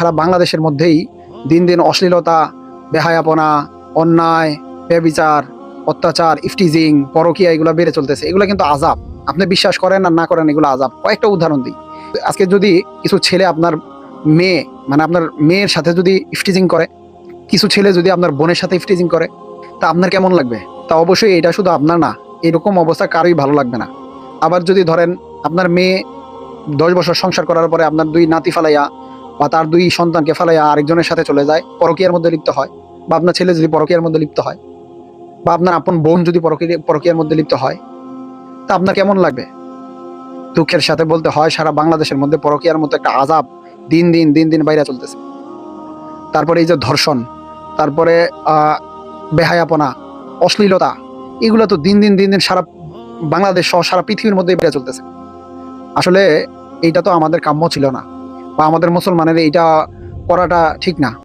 সারা বাংলাদেশের মধ্যেই দিন দিন অশ্লীলতা, বেহায়াপনা, অন্যায়, ব্যবিচার, অত্যাচার, ইফটিজিং, পরকিয়া এগুলো বেড়ে চলতেছে। এগুলো কিন্তু আজাব আপনি বিশ্বাস করেন আর না করেন এগুলো আজাব কয়েকটা উদাহরণ দিই। আজকে যদি কিছু ছেলে আপনার মেয়ে মানে আপনার মেয়ের সাথে যদি ইফটিজিং করে, কিছু ছেলে যদি আপনার বোনের সাথে ইফটিজিং করে, তা আপনার কেমন লাগবে? তা অবশ্যই এটা শুধু আপনার না, এরকম অবস্থা কারোই ভালো লাগবে না। আবার যদি ধরেন আপনার মেয়ে দশ বছর সংসার করার পরে আপনার দুই নাতি ফালাইয়া বা তার দুই সন্তানকে ফালাইয়া আরেকজনের সাথে চলে যায়, পরকীয়ার মধ্যে লিপ্ত হয়। বা আপনার ছেলে যদি পরকীয়ার মধ্যে লিপ্ত হয়, বা আপনার আপন বোন যদি পরকীয়া- পরকীয়ার মধ্যে লিপ্ত হয়, তা আপনার কেমন লাগবে? দুঃখের সাথে বলতে হয়, সারা বাংলাদেশের মধ্যে পরকীয়ার মতো একটা আজাব দিন দিন দিন দিন বাইরে চলতেছে। তারপরে এই যে ধর্ষণ, তারপরে বেহায়াপনা, অশ্লীলতা, এগুলো তো দিন দিন দিন দিন সারা বাংলাদেশ সহ সারা পৃথিবীর মধ্যে বেড়ে চলতেছে। আসলে এইটা তো আমাদের কাম্য ছিল না। বা আমাদের মুসলমানের এইটা করাটা ঠিক না।